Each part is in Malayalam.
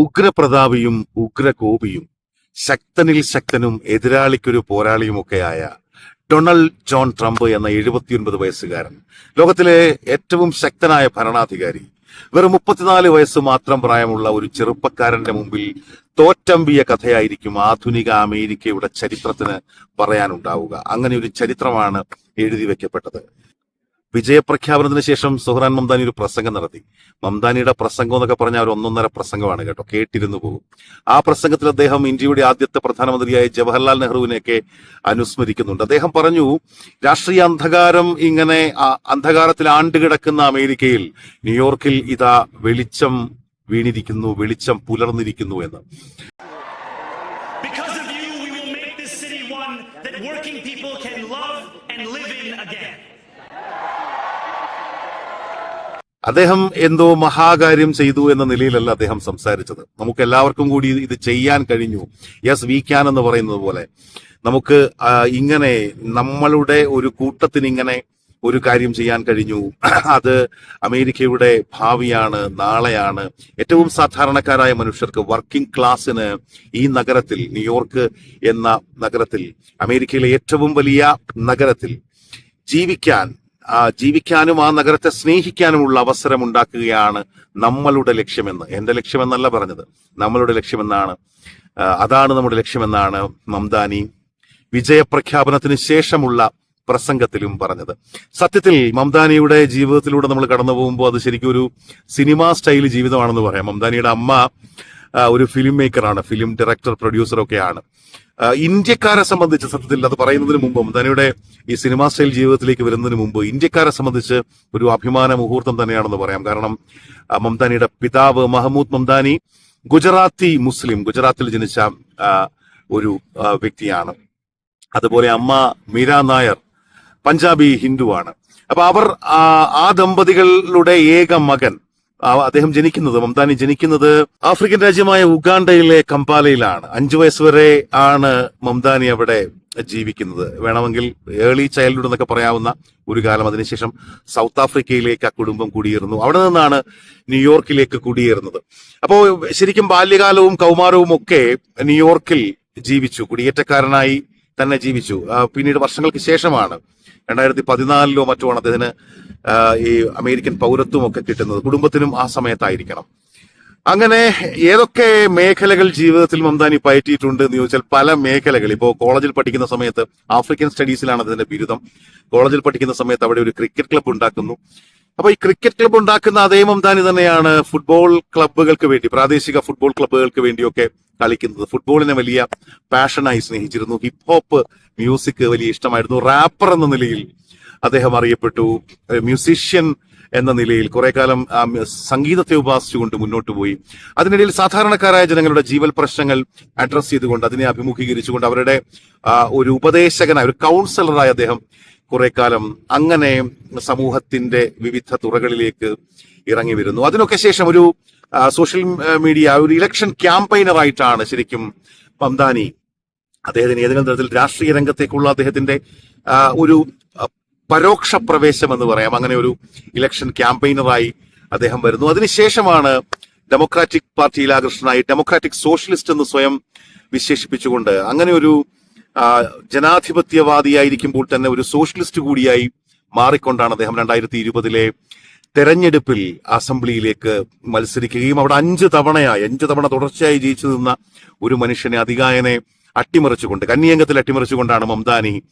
ഉഗ്രപ്രതാപിയും ഉഗ്രകോപിയും ശക്തനിൽ ശക്തനും എതിരാളിക്കൊരു പോരാളിയുമൊക്കെയായ ഡൊണാൾഡ് ജോൺ ട്രംപ് എന്ന എഴുപത്തിയൊൻപത് വയസ്സുകാരൻ. ലോകത്തിലെ ഏറ്റവും ശക്തനായ ഭരണാധികാരി. വെറും മുപ്പത്തിനാല് വയസ്സ് മാത്രം പ്രായമുള്ള ഒരു ചെറുപ്പക്കാരന്റെ മുമ്പിൽ തോറ്റമ്പിയ കഥയായിരിക്കും ആധുനിക അമേരിക്കയുടെ ചരിത്രത്തിന് പറയാനുണ്ടാവുക. അങ്ങനെ ഒരു ചരിത്രമാണ് എഴുതി വെക്കപ്പെട്ടത് വിജയപ്രഖ്യാപനത്തിന് ശേഷം സുഹ്റാൻ മംദാനി ഒരു പ്രസംഗം നടത്തി. മംദാനിയുടെ പ്രസംഗം എന്നൊക്കെ പറഞ്ഞാൽ ഒരു ഒന്നൊന്നര പ്രസംഗമാണ് കേട്ടോ. കേട്ടിരുന്നു പോകും. ആ പ്രസംഗത്തിൽ അദ്ദേഹം ഇന്ത്യയുടെ ആദ്യത്തെ പ്രധാനമന്ത്രിയായ ജവഹർലാൽ നെഹ്റുവിനെയൊക്കെ അനുസ്മരിക്കുന്നുണ്ട്. അദ്ദേഹം പറഞ്ഞു രാഷ്ട്രീയ അന്ധകാരം ഇങ്ങനെ അന്ധകാരത്തിൽ ആണ്ടുകിടക്കുന്ന അമേരിക്കയിൽ ന്യൂയോർക്കിൽ ഇതാ വെളിച്ചം വീണിരിക്കുന്നു വെളിച്ചം പുലർന്നിരിക്കുന്നു എന്ന്. അദ്ദേഹം എന്തോ മഹാകാര്യം ചെയ്തു എന്ന നിലയിലല്ല അദ്ദേഹം സംസാരിച്ചത്. നമുക്ക് എല്ലാവർക്കും കൂടി ഇത് ചെയ്യാൻ കഴിഞ്ഞു. യെസ് വി ക്യാൻ എന്ന് പറയുന്നത് പോലെ. നമുക്ക് ഇങ്ങനെ നമ്മളുടെ ഒരു കൂട്ടത്തിന് ഇങ്ങനെ ഒരു കാര്യം ചെയ്യാൻ കഴിഞ്ഞു. അത് അമേരിക്കയുടെ ഭാവിയാണ് നാളെയാണ്. ഏറ്റവും സാധാരണക്കാരായ മനുഷ്യർക്ക് വർക്കിംഗ് ക്ലാസ്സിന് ഈ നഗരത്തിൽ ന്യൂയോർക്ക് എന്ന നഗരത്തിൽ അമേരിക്കയിലെ ഏറ്റവും വലിയ നഗരത്തിൽ ജീവിക്കാൻ ജീവിക്കാനും ആ നഗരത്തെ സ്നേഹിക്കാനുമുള്ള അവസരം ഉണ്ടാക്കുകയാണ് നമ്മളുടെ ലക്ഷ്യമെന്ന്. എന്റെ ലക്ഷ്യമെന്നല്ല പറഞ്ഞത്. നമ്മളുടെ ലക്ഷ്യമെന്നാണ്. അതാണ് നമ്മുടെ ലക്ഷ്യമെന്നാണ് മംദാനി വിജയപ്രഖ്യാപനത്തിന് ശേഷമുള്ള പ്രസംഗത്തിലും പറഞ്ഞത്. സത്യത്തിൽ മംദാനിയുടെ ജീവിതത്തിലൂടെ നമ്മൾ കടന്നു പോകുമ്പോൾ അത് ശരിക്കും ഒരു സിനിമാ സ്റ്റൈൽ ജീവിതമാണെന്ന് പറയാം. മംദാനിയുടെ അമ്മ ഒരു ഫിലിം മേക്കറാണ് ഫിലിം ഡയറക്ടർ പ്രൊഡ്യൂസർ ഒക്കെയാണ്. ഇന്ത്യക്കാരെ സംബന്ധിച്ച് സത്യത്തിൽ അത് പറയുന്നതിന് മുമ്പ് മംദാനിയുടെ ഈ സിനിമാ സ്റ്റൈൽ ജീവിതത്തിലേക്ക് വരുന്നതിന് മുമ്പ് ഇന്ത്യക്കാരെ സംബന്ധിച്ച് ഒരു അഭിമാന മുഹൂർത്തം തന്നെയാണെന്ന് പറയാം. കാരണം മംതാനിയുടെ പിതാവ് മഹമ്മൂദ് മംദാനി ഗുജറാത്തി മുസ്ലിം ഗുജറാത്തിൽ ജനിച്ച ഒരു വ്യക്തിയാണ്. അതുപോലെ അമ്മ മീര നായർ പഞ്ചാബി ഹിന്ദുവാണ്. അപ്പൊ അവർ ആ, ദമ്പതികളുടെ ഏക മകൻ അദ്ദേഹം ജനിക്കുന്നത് മംതാനി ജനിക്കുന്നത് ആഫ്രിക്കൻ രാജ്യമായ ഉഗാണ്ടയിലെ കമ്പാലയിലാണ് അഞ്ചു വയസ്സ് വരെ ആണ് മംതാനി അവിടെ ജീവിക്കുന്നത്. വേണമെങ്കിൽ ഏർലി ചൈൽഡ്ഹുഡ് എന്നൊക്കെ പറയാവുന്ന ഒരു കാലം. അതിനുശേഷം സൗത്ത് ആഫ്രിക്കയിലേക്ക് ആ കുടുംബം കുടിയേറുന്നു. അവിടെ നിന്നാണ് ന്യൂയോർക്കിലേക്ക് കുടിയേറുന്നത്. അപ്പോൾ ശരിക്കും ബാല്യകാലവും കൗമാരവും ഒക്കെ ന്യൂയോർക്കിൽ ജീവിച്ചു. കുടിയേറ്റക്കാരനായി തന്നെ ജീവിച്ചു. പിന്നീട് വർഷങ്ങൾക്ക് ശേഷമാണ് രണ്ടായിരത്തി പതിനാലിലോ മറ്റോ ആണ് അദ്ദേഹത്തിന് ഈ അമേരിക്കൻ പൗരത്വം ഒക്കെ കിട്ടുന്നത്. കുടുംബത്തിനും ആ സമയത്തായിരിക്കണം. അങ്ങനെ ഏതൊക്കെ മേഖലകൾ ജീവിതത്തിൽ മംദാനി പയറ്റിയിട്ടുണ്ട് എന്ന് ചോദിച്ചാൽ പല മേഖലകൾ. ഇപ്പോൾ കോളേജിൽ പഠിക്കുന്ന സമയത്ത് ആഫ്രിക്കൻ സ്റ്റഡീസിലാണ് അതിന്റെ ബിരുദം. കോളേജിൽ പഠിക്കുന്ന സമയത്ത് അവിടെ ഒരു ക്രിക്കറ്റ് ക്ലബ്ബ് ഉണ്ടാക്കുന്നു. അപ്പോൾ ഈ ക്രിക്കറ്റ് ക്ലബ്ബ് ഉണ്ടാക്കുന്ന അതേ മംദാനി തന്നെയാണ് ഫുട്ബോൾ ക്ലബ്ബുകൾക്ക് വേണ്ടി പ്രാദേശിക ഫുട്ബോൾ ക്ലബ്ബുകൾക്ക് വേണ്ടിയൊക്കെ കളിക്കുന്നത്. ഫുട്ബോളിനെ വലിയ പാഷനായി സ്നേഹിച്ചിരുന്നു. ഹിപ്പ് ഹോപ്പ് മ്യൂസിക് വലിയ ഇഷ്ടമായിരുന്നു. റാപ്പർ എന്ന നിലയിൽ അദ്ദേഹം അറിയപ്പെട്ടു. മ്യൂസീഷ്യൻ എന്ന നിലയിൽ കുറെ കാലം സംഗീതത്തെ ഉപാസിച്ചുകൊണ്ട് മുന്നോട്ട് പോയി. അതിനിടയിൽ സാധാരണക്കാരായ ജനങ്ങളുടെ ജീവൽ പ്രശ്നങ്ങൾ അഡ്രസ് ചെയ്തുകൊണ്ട് അതിനെ അഭിമുഖീകരിച്ചുകൊണ്ട് അവരുടെ ഒരു ഉപദേശകനായ ഒരു കൗൺസിലറായി അദ്ദേഹം കുറെ കാലം അങ്ങനെ സമൂഹത്തിന്റെ വിവിധ തുറകളിലേക്ക് ഇറങ്ങി വരുന്നു. അതിനൊക്കെ ശേഷം ഒരു സോഷ്യൽ മീഡിയ ഒരു ഇലക്ഷൻ ക്യാമ്പയിനറായിട്ടാണ് ശരിക്കും പംദാനി. അദ്ദേഹത്തിന് ഏതെങ്കിലും തരത്തിൽ രാഷ്ട്രീയ രംഗത്തേക്കുള്ള അദ്ദേഹത്തിന്റെ ഒരു പരോക്ഷ പ്രവേശം എന്ന് പറയാം. അങ്ങനെ ഒരു ഇലക്ഷൻ ക്യാമ്പയിനറായി അദ്ദേഹം വരുന്നു. അതിനുശേഷമാണ് ഡെമോക്രാറ്റിക് പാർട്ടിയിൽ ആകർഷണനായി ഡെമോക്രാറ്റിക് സോഷ്യലിസ്റ്റ് എന്ന് സ്വയം വിശേഷിപ്പിച്ചുകൊണ്ട് അങ്ങനെ ഒരു ജനാധിപത്യവാദിയായിരിക്കുമ്പോൾ തന്നെ ഒരു സോഷ്യലിസ്റ്റ് കൂടിയായി മാറിക്കൊണ്ടാണ് അദ്ദേഹം രണ്ടായിരത്തി ഇരുപതിലെ തെരഞ്ഞെടുപ്പിൽ അസംബ്ലിയിലേക്ക് മത്സരിക്കുകയും അവിടെ അഞ്ച് തവണയായി അഞ്ച് തവണ തുടർച്ചയായി ജയിച്ചു നിന്ന ഒരു മനുഷ്യനെ അധികായനെ അട്ടിമറിച്ചുകൊണ്ട് കന്നിയംഗത്തിൽ അട്ടിമറിച്ചുകൊണ്ടാണ് മംദാനി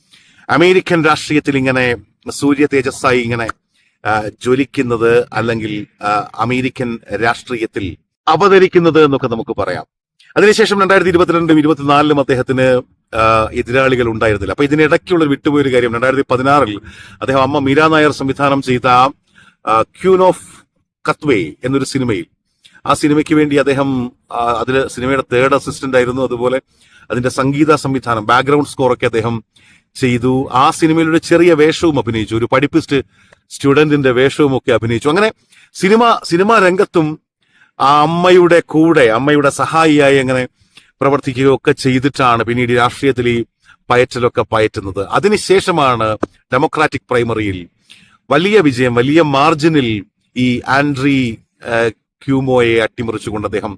അമേരിക്കൻ രാഷ്ട്രീയത്തിൽ ഇങ്ങനെ സൂര്യ തേജസ്സായി ഇങ്ങനെ ജ്വലിക്കുന്നത് അല്ലെങ്കിൽ അമേരിക്കൻ രാഷ്ട്രീയത്തിൽ അവതരിക്കുന്നത് എന്നൊക്കെ നമുക്ക് പറയാം. അതിനുശേഷം രണ്ടായിരത്തി ഇരുപത്തിരണ്ടും ഇരുപത്തിനാലിലും അദ്ദേഹത്തിന് എതിരാളികൾ ഉണ്ടായിരുന്നില്ല. അപ്പൊ ഇതിനിടയ്ക്കുള്ള വിട്ടുപോയൊരു കാര്യം രണ്ടായിരത്തി പതിനാറിൽ അദ്ദേഹം അമ്മ മീരാ നായർ സംവിധാനം ചെയ്ത ക്യൂൻ ഓഫ് കത്വേ എന്നൊരു സിനിമയിൽ. ആ സിനിമയ്ക്ക് വേണ്ടി അദ്ദേഹം അതിൽ സിനിമയുടെ തേർഡ് അസിസ്റ്റന്റ് ആയിരുന്നു. അതുപോലെ അതിന്റെ സംഗീത സംവിധാനം ബാക്ക്ഗ്രൗണ്ട് സ്കോറൊക്കെ അദ്ദേഹം ചെയ്തു. ആ സിനിമയിൽ ഒരു ചെറിയ വേഷവും അഭിനയിച്ചു. ഒരു പഠിപ്പിസ്റ്റ് സ്റ്റുഡന്റിന്റെ വേഷവും ഒക്കെ അഭിനയിച്ചു. അങ്ങനെ സിനിമ സിനിമാ രംഗത്തും ആ അമ്മയുടെ കൂടെ അമ്മയുടെ സഹായിയായി അങ്ങനെ പ്രവർത്തിക്കുകയൊക്കെ ചെയ്തിട്ടാണ് പിന്നീട് രാഷ്ട്രീയത്തിൽ ഈ പയറ്റലൊക്കെ പയറ്റുന്നത്. അതിനുശേഷമാണ് ഡെമോക്രാറ്റിക് പ്രൈമറിയിൽ വലിയ വിജയം വലിയ മാർജിനിൽ ഈ ആൻഡ്രി ക്യൂമോയെ അട്ടിമറിച്ചുകൊണ്ട് അദ്ദേഹം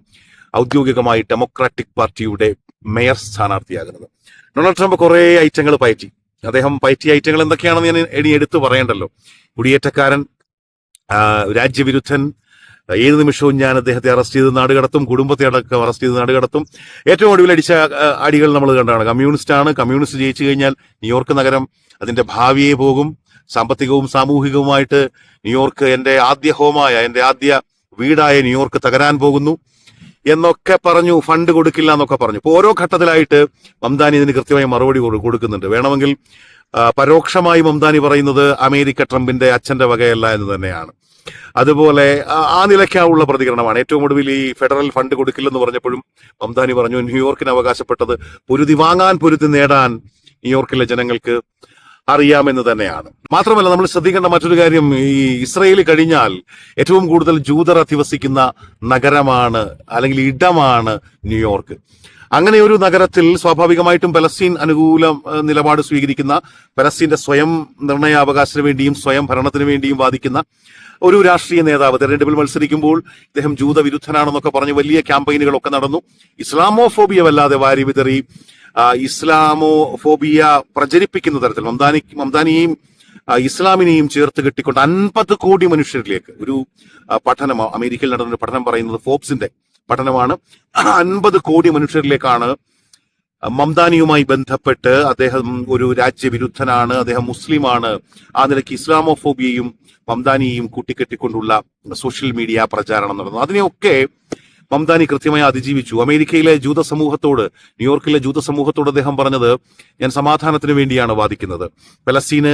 ഔദ്യോഗികമായി ഡെമോക്രാറ്റിക് പാർട്ടിയുടെ മേയർ സ്ഥാനാർത്ഥിയാകുന്നത്. ഡൊണാൾഡ് ട്രംപ് കുറെ ഐറ്റങ്ങൾ പയറ്റി. അദ്ദേഹം പയറ്റിയ ഐറ്റങ്ങൾ എന്തൊക്കെയാണെന്ന് ഞാൻ ഇനി എടുത്തു പറയണ്ടല്ലോ. കുടിയേറ്റക്കാരൻ രാജ്യവിരുദ്ധൻ ഏത് നിമിഷവും ഞാൻ അദ്ദേഹത്തെ അറസ്റ്റ് ചെയ്ത് നാട് കടത്തും കുടുംബത്തെ അടക്കം അറസ്റ്റ് ചെയ്ത് നാട് കടത്തും. ഏറ്റവും ഒടുവിൽ അടിച്ച അടികൾ നമ്മൾ കണ്ടാണ്. കമ്മ്യൂണിസ്റ്റ് ആണ് കമ്മ്യൂണിസ്റ്റ് ജയിച്ചു കഴിഞ്ഞാൽ ന്യൂയോർക്ക് നഗരം അതിന്റെ ഭാവിയെ പോകും. സാമ്പത്തികവും സാമൂഹികവുമായിട്ട് ന്യൂയോർക്ക് എന്റെ ആദ്യ ഹോമായ എന്റെ ആദ്യ വീടായ ന്യൂയോർക്ക് തകരാൻ പോകുന്നു എന്നൊക്കെ പറഞ്ഞു ഫണ്ട് കൊടുക്കില്ല എന്നൊക്കെ പറഞ്ഞു. ഇപ്പൊ ഓരോ ഘട്ടത്തിലായിട്ട് മംദാനി ഇതിന് കൃത്യമായി മറുപടി കൊടു- കൊടുക്കുന്നുണ്ട്. വേണമെങ്കിൽ പരോക്ഷമായി മംദാനി പറയുന്നത് അമേരിക്ക ട്രംപിന്റെ അച്ഛന്റെ വകയല്ല എന്ന് തന്നെയാണ്. അതുപോലെ ആ നിലയ്ക്കാവുള്ള പ്രതികരണമാണ്. ഏറ്റവും ഒടുവിൽ ഈ ഫെഡറൽ ഫണ്ട് കൊടുക്കില്ലെന്ന് പറഞ്ഞപ്പോഴും മംദാനി പറഞ്ഞു ന്യൂയോർക്കിന് അവകാശപ്പെട്ടത് പൊരുതി വാങ്ങാൻ പൊരുതി നേടാൻ ന്യൂയോർക്കിലെ ജനങ്ങൾക്ക് അറിയാമെന്ന് തന്നെയാണ്. മാത്രമല്ല നമ്മൾ ശ്രദ്ധിക്കേണ്ട മറ്റൊരു കാര്യം ഈ ഇസ്രയേൽ കഴിഞ്ഞാൽ ഏറ്റവും കൂടുതൽ ജൂതർ അധിവസിക്കുന്ന നഗരമാണ് അല്ലെങ്കിൽ ഇടമാണ് ന്യൂയോർക്ക്. അങ്ങനെ ഒരു നഗരത്തിൽ സ്വാഭാവികമായിട്ടും പലസ്തീൻ അനുകൂല നിലപാട് സ്വീകരിക്കുന്ന പലസ്തീന്റെ സ്വയം നിർണയാവകാശത്തിന് വേണ്ടിയും സ്വയം ഭരണത്തിന് വേണ്ടിയും വാദിക്കുന്ന ഒരു രാഷ്ട്രീയ നേതാവ്. തെരഞ്ഞെടുപ്പിൽ മത്സരിക്കുമ്പോൾ ഇദ്ദേഹം ജൂതവിരുദ്ധനാണെന്നൊക്കെ പറഞ്ഞ് വലിയ ക്യാമ്പയിനുകളൊക്കെ നടന്നു. ഇസ്ലാമോഫോബിയ വല്ലാതെ വാരി വിതറി. ആ, ഇസ്ലാമോഫോബിയ പ്രചരിപ്പിക്കുന്ന തരത്തിൽ മംദാനി മംദാനിയെയും ഇസ്ലാമിനെയും ചേർത്ത് കെട്ടിക്കൊണ്ട് അൻപത് കോടി മനുഷ്യരിലേക്ക് ഒരു പഠനം അമേരിക്കയിൽ നടന്ന ഒരു പഠനം പറയുന്നത് ഫോബ്സിന്റെ പഠനമാണ്. അൻപത് കോടി മനുഷ്യരിലേക്കാണ് മംദാനിയുമായി ബന്ധപ്പെട്ട് അദ്ദേഹം ഒരു രാജ്യവിരുദ്ധനാണ് അദ്ദേഹം മുസ്ലിമാണ്. ആ നിലയ്ക്ക് ഇസ്ലാമോഫോബിയയും മംദാനിയെയും കൂട്ടിക്കെട്ടിക്കൊണ്ടുള്ള സോഷ്യൽ മീഡിയ പ്രചാരണം നടന്നു. അതിനെയൊക്കെ മംദാനി കൃത്യമായി അതിജീവിച്ചു. അമേരിക്കയിലെ ജൂത സമൂഹത്തോട് ന്യൂയോർക്കിലെ ജൂത സമൂഹത്തോട് അദ്ദേഹം പറഞ്ഞത് ഞാൻ സമാധാനത്തിന് വേണ്ടിയാണ് വാദിക്കുന്നത്. പലസ്തീന്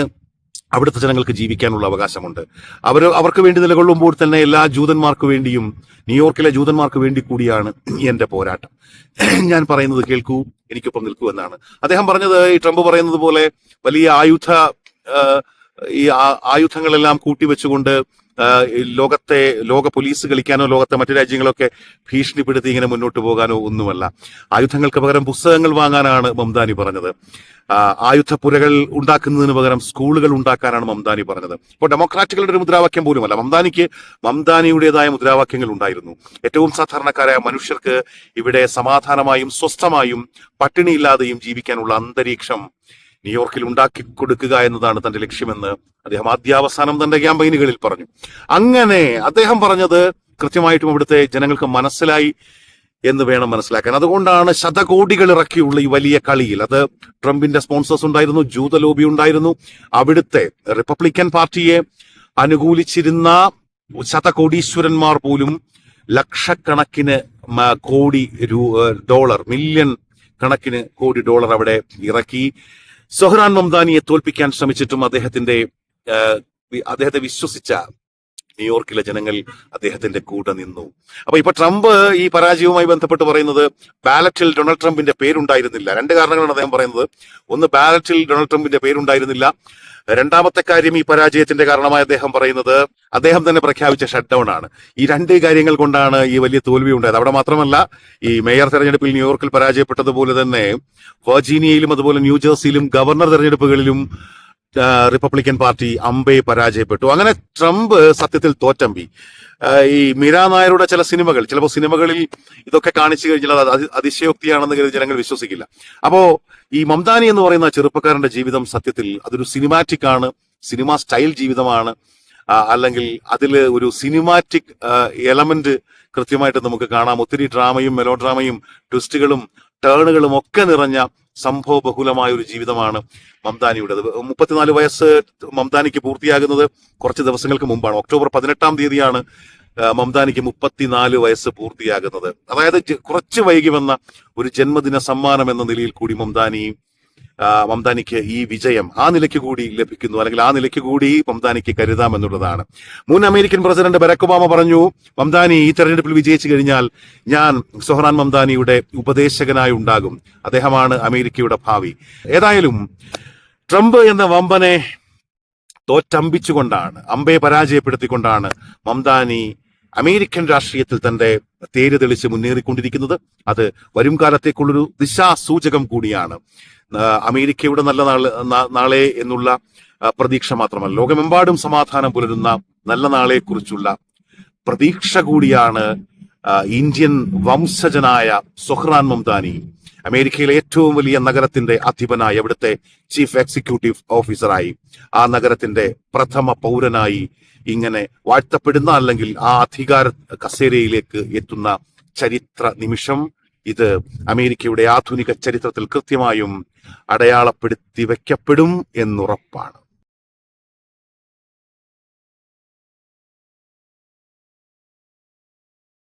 അവിടുത്തെ ജനങ്ങൾക്ക് ജീവിക്കാനുള്ള അവകാശമുണ്ട്. അവർ അവർക്ക് വേണ്ടി നിലകൊള്ളുമ്പോൾ തന്നെ എല്ലാ ജൂതന്മാർക്ക് വേണ്ടിയും ന്യൂയോർക്കിലെ ജൂതന്മാർക്ക് വേണ്ടി കൂടിയാണ് എന്റെ പോരാട്ടം. ഞാൻ പറയുന്നത് കേൾക്കൂ എനിക്കൊപ്പം നിൽക്കൂ എന്നാണ്. അദ്ദേഹം പറഞ്ഞത് ഈ ട്രംപ് പറയുന്നത് പോലെ വലിയ ആയുധ ഈ ആയുധങ്ങളെല്ലാം കൂട്ടിവെച്ചുകൊണ്ട് ലോകത്തെ ലോക പോലീസ് കളിക്കാനോ ലോകത്തെ മറ്റു രാജ്യങ്ങളൊക്കെ ഭീഷണിപ്പെടുത്തി ഇങ്ങനെ മുന്നോട്ട് പോകാനോ ഒന്നുമല്ല. ആയുധങ്ങൾക്ക് പകരം പുസ്തകങ്ങൾ വാങ്ങാനാണ് മംദാനി പറഞ്ഞത്. ആയുധപ്പുരകൾ ഉണ്ടാക്കുന്നതിന് പകരം സ്കൂളുകൾ ഉണ്ടാക്കാനാണ് മംദാനി പറഞ്ഞത്. ഇപ്പോൾ ഡെമോക്രാറ്റുകളുടെ ഒരു മുദ്രാവാക്യം പോലുമല്ല. മംദാനിക്ക് മംദാനിയുടേതായ മുദ്രാവാക്യങ്ങൾ ഉണ്ടായിരുന്നു. ഏറ്റവും സാധാരണക്കാരായ മനുഷ്യർക്ക് ഇവിടെ സമാധാനമായും സ്വസ്ഥമായും പട്ടിണിയില്ലാതെയും ജീവിക്കാനുള്ള അന്തരീക്ഷം ന്യൂയോർക്കിൽ ഉണ്ടാക്കി കൊടുക്കുക എന്നതാണ് തന്റെ ലക്ഷ്യമെന്ന് അദ്ദേഹം ആദ്യാവസാനം തന്റെ ക്യാമ്പയിനുകളിൽ പറഞ്ഞു. അങ്ങനെ അദ്ദേഹം പറഞ്ഞത് കൃത്യമായിട്ടും അവിടുത്തെ ജനങ്ങൾക്ക് മനസ്സിലായി എന്ന് വേണം മനസ്സിലാക്കാൻ. അതുകൊണ്ടാണ് ശതകോടികൾ ഇറക്കിയുള്ള ഈ വലിയ കളിയിൽ. അത് ട്രംപിന്റെ സ്പോൺസേഴ്സ് ഉണ്ടായിരുന്നു ജൂത ലോബി ഉണ്ടായിരുന്നു. അവിടുത്തെ റിപ്പബ്ലിക്കൻ പാർട്ടിയെ അനുകൂലിച്ചിരുന്ന ശതകോടീശ്വരന്മാർ പോലും ലക്ഷക്കണക്കിന് കോടി ഡോളർ മില്യൺ കണക്കിന് കോടി ഡോളർ അവിടെ ഇറക്കി. സൊഹ്റാൻ മംദാനിയെ തോൽപ്പിക്കാൻ ശ്രമിച്ചിട്ടും അദ്ദേഹത്തിന്റെ അദ്ദേഹത്തെ വിശ്വസിച്ച ന്യൂയോർക്കിലെ ജനങ്ങൾ അദ്ദേഹത്തിന്റെ കൂടെ നിന്നു. അപ്പൊ ഇപ്പൊ ട്രംപ് ഈ പരാജയവുമായി ബന്ധപ്പെട്ട് പറയുന്നത് ബാലറ്റിൽ ഡൊണാൾഡ് ട്രംപിന്റെ പേരുണ്ടായിരുന്നില്ല. രണ്ട് കാരണങ്ങളാണ് അദ്ദേഹം പറയുന്നത്. ഒന്ന് ബാലറ്റിൽ ഡൊണാൾഡ് ട്രംപിന്റെ പേരുണ്ടായിരുന്നില്ല. രണ്ടാമത്തെ കാര്യം ഈ പരാജയത്തിന്റെ കാരണമായി അദ്ദേഹം പറയുന്നത് അദ്ദേഹം തന്നെ പ്രഖ്യാപിച്ച ഷട്ട് ഡൗൺ ആണ്. ഈ രണ്ട് കാര്യങ്ങൾ കൊണ്ടാണ് ഈ വലിയ തോൽവി ഉണ്ടായത്. അവിടെ മാത്രമല്ല ഈ മേയർ തെരഞ്ഞെടുപ്പിൽ ന്യൂയോർക്കിൽ പരാജയപ്പെട്ടതുപോലെ തന്നെ വെർജീനിയയിലും അതുപോലെ ന്യൂജേഴ്സിയിലും ഗവർണർ തെരഞ്ഞെടുപ്പുകളിലും റിപ്പബ്ലിക്കൻ പാർട്ടി അമ്പെ പരാജയപ്പെട്ടു. അങ്ങനെ ട്രംപ് സത്യത്തിൽ തോറ്റമ്പി. ഈ മീരാ നായരുടെ ചില സിനിമകൾ ചിലപ്പോൾ സിനിമകളിൽ ഇതൊക്കെ കാണിച്ചു കഴിഞ്ഞാൽ അത് അതിശയോക്തിയാണെന്ന് കരുതി ജനങ്ങൾ വിശ്വസിക്കില്ല. അപ്പോ ഈ മംദാനി എന്ന് പറയുന്ന ചെറുപ്പക്കാരന്റെ ജീവിതം സത്യത്തിൽ അതൊരു സിനിമാറ്റിക് ആണ് സിനിമ സ്റ്റൈൽ ജീവിതമാണ്. അല്ലെങ്കിൽ അതിൽ ഒരു സിനിമാറ്റിക് എലമെന്റ് കൃത്യമായിട്ട് നമുക്ക് കാണാം. ഒത്തിരി ഡ്രാമയും മെലോ ഡ്രാമയും ട്വിസ്റ്റുകളും ടേണുകളും ഒക്കെ നിറഞ്ഞ സംഭവ ബഹുലമായ ഒരു ജീവിതമാണ് മംതാനിയുടേത് മുപ്പത്തിനാല് വയസ്സ് മംതാനിക്ക് പൂർത്തിയാകുന്നത് കുറച്ച് ദിവസങ്ങൾക്ക് മുമ്പാണ്. ഒക്ടോബർ പതിനെട്ടാം തീയതിയാണ് മംതാനിക്ക് മുപ്പത്തിനാല് വയസ്സ് പൂർത്തിയാകുന്നത്. അതായത് കുറച്ച് വൈകി വന്ന ഒരു ജന്മദിന സമ്മാനം എന്ന നിലയിൽ കൂടി മംദാനി ആ, മംദാനിക്ക് ഈ വിജയം ആ നിലയ്ക്ക് കൂടി ലഭിക്കുന്നു. അല്ലെങ്കിൽ ആ നിലയ്ക്ക് കൂടി മംതാനിക്ക് കരുതാം എന്നുള്ളതാണ്. മുൻ അമേരിക്കൻ പ്രസിഡന്റ് ബരാക് ഒബാമ പറഞ്ഞു മംതാനി ഈ തെരഞ്ഞെടുപ്പിൽ വിജയിച്ചു കഴിഞ്ഞാൽ ഞാൻ സൊഹ്റാൻ മംതാനിയുടെ ഉപദേശകനായി ഉണ്ടാകും. അദ്ദേഹമാണ് അമേരിക്കയുടെ ഭാവി. ഏതായാലും ട്രംപ് എന്ന വമ്പനെ തോറ്റമ്പിച്ചുകൊണ്ടാണ് അമ്പയെ പരാജയപ്പെടുത്തിക്കൊണ്ടാണ് മംതാനി അമേരിക്കൻ രാഷ്ട്രീയത്തിൽ തന്റെ തേര് തെളിച്ച് മുന്നേറിക്കൊണ്ടിരിക്കുന്നത്. അത് വരും കാലത്തേക്കുള്ളൊരു ദിശാസൂചകം കൂടിയാണ്. അമേരിക്കയുടെ നല്ല നാളെ നാളെ എന്നുള്ള പ്രതീക്ഷ മാത്രമല്ല. ലോകമെമ്പാടും സമാധാനം പുലരുന്ന നല്ല നാളെക്കുറിച്ചുള്ള പ്രതീക്ഷ കൂടിയാണ് ഇന്ത്യൻ വംശജനായ സൊഹ്റാൻ മംദാനി അമേരിക്കയിലെ ഏറ്റവും വലിയ നഗരത്തിന്റെ അധിപനായി അവിടുത്തെ ചീഫ് എക്സിക്യൂട്ടീവ് ഓഫീസറായി ആ നഗരത്തിന്റെ പ്രഥമ പൗരനായി ഇങ്ങനെ വാഴ്ത്തപ്പെടുന്ന അല്ലെങ്കിൽ ആ അധികാര കസേരയിലേക്ക് എത്തുന്ന ചരിത്ര നിമിഷം ഇത് അമേരിക്കയുടെ ആധുനിക ചരിത്രത്തിൽ കൃത്യമായും അടയാളപ്പെടുത്തി വയ്ക്കപ്പെടും എന്നുറപ്പാണ്.